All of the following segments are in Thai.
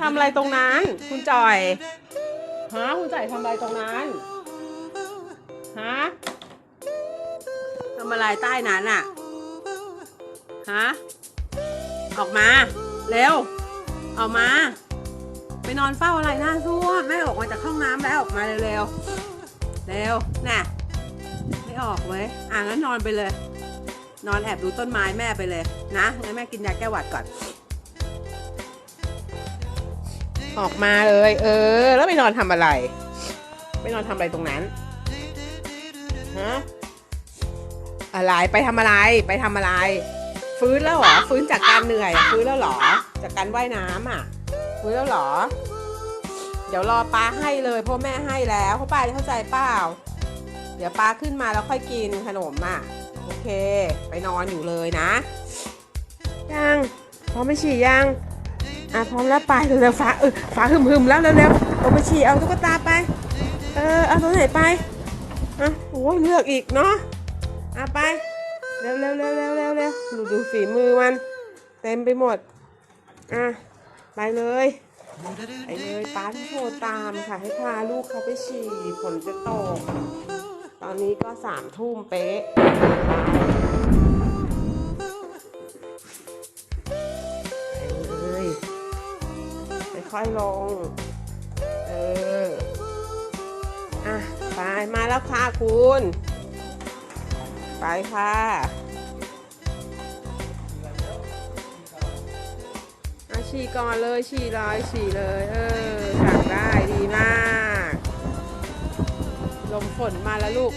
ทำอะไรตรงนั้น คุณจอยฮะคุณจอยทำอะไรตรงนั้นฮะทำอะไรใต้นั้นอะฮะออกมา เร็ว ออกมา ไปนอนเฝ้าอะไรหน้าซ่วมแม่ออกมาจากห้องน้ำแล้วออกมาเร็วๆเร็วน่ะไม่ออกเว้ยอะงั้นนอนไปเลย นอนแอบดูต้นไม้แม่ไปเลยนะงั้นแม่กินยาแก้หวัดก่อน ออกมาเลย เออ แล้วไปนอนทำอะไร ไปนอนทำอะไรตรงนั้นฮะอะไรไปทำอะไรไปทำอะไร ฟื้นแล้วเหรอฟื้นจากการเหนื่อย ฟื้นแล้วเหรอ จากการว่ายน้ำอะ ฟื้นแล้วเหรอ เดี๋ยวรอป้าให้เลยเพราะแม่ให้แล้วเพราะป้าเข้าใจเปล่าเดี๋ยวป้าขึ้นมาแล้วค่อยกินขนมอะโอเค ไปนอนอยู่เลยนะ ยังพร้อมไปฉี่ยัง อะพร้อมแล้วไปเร็วๆฟ้าเออฟ้าหึมๆแล้วเร็วๆเอาไปฉี่เอาตุ๊กตาไป เออเอาตัวไหนไปอะโอ้ยเลือกอีกเนาะอะไปเร็วๆเร็วๆเร็วๆเร็วเร็วดูดูฝีมือมัน เต็มไปหมดอะไปเลยไปเลยป้าที่โทรตามค่ะให้พาลูกเขาไปฉี่ฝนจะตกตอนนี้ก็สามทุ่มเป๊ะ ค่อยลง เออ อะ ไป มาแล้วค่ะคุณ ไปค่ะอาฉี่ก่อนเลย ฉี่ลอยฉี่เลย เออสั่งได้ดีมาก ลมฝนมาแล้วลูก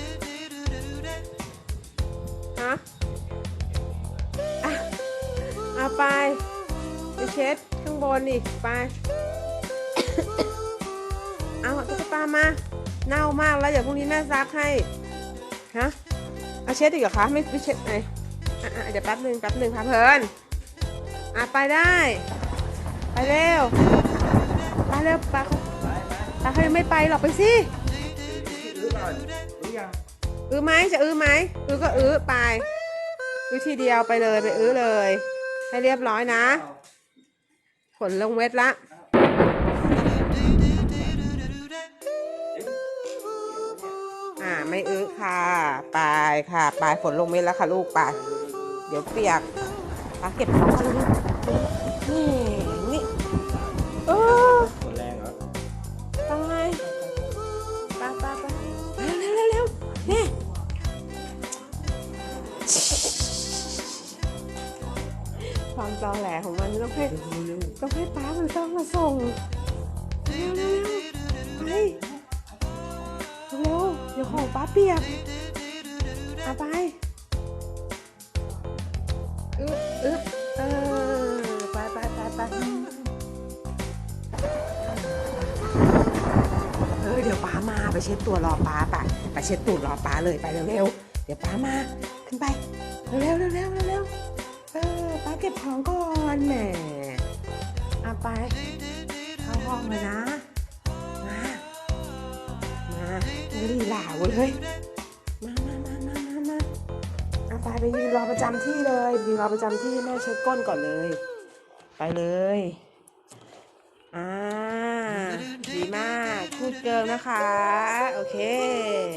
ฮะอะเอาไปไปเช็ดข้างบนอีกไป มาเน่ามากแล้วเดี๋ยวพรุ่งนี้แม่ซักให้ฮะเอาเช็ดอีกเหรอคะไม่ไม่เช็ดไงอะอะเดี๋ยวแป๊บหนึ่งแป๊บหนึ่งค่ะเพลินอะไปได้ ไปเร็วไปเร็วปเขาปาเขายังไม่ไปหรอกไปสิอื้อไหมจะอื้อไหมอื้อก็อื้อไปอื้อทีเดียวไปเลยไปอื้อเลย ให้เรียบร้อยนะฝนลงเม็ดละ ค่ะไปค่ะไปฝนลงเม็ดแล้วค่ะลูกไปเดี๋ยวเปียกปาเก็บของกันเลยนี่นี่เออฝนแรงเหรอไปไปไปไปเร็วเร็วเร็วนี่ความตอแหลของมันต้องให้ต้องให้ป้ามันต้องมาส่งเร็วเร็วเร็วไป ดี๋ยวของป้าเปียกเอาไปอึ๊บอึ๊บเออไปไปไปไปเออเดี๋ยวป้ามาไปเช็ดตัวรอป้าไปไปเช็ดตูดรอป้าเลยไปเร็วๆเดี๋ยวป้ามาขึ้นไปเร็วเร็วเร็วเร็วเร็วเออป้าเก็บของก่อนแหมเอาไปเข้าห้องเลยนะ ลีลาวเลย มามามามามามาเอาไปไปยืนรอประจำที่เลยยืนรอประจำที่ให้แม่เช็ดก้นก่อนเลย ไปเลย อ่า ดีมาก พูดเกินนะคะ โอเค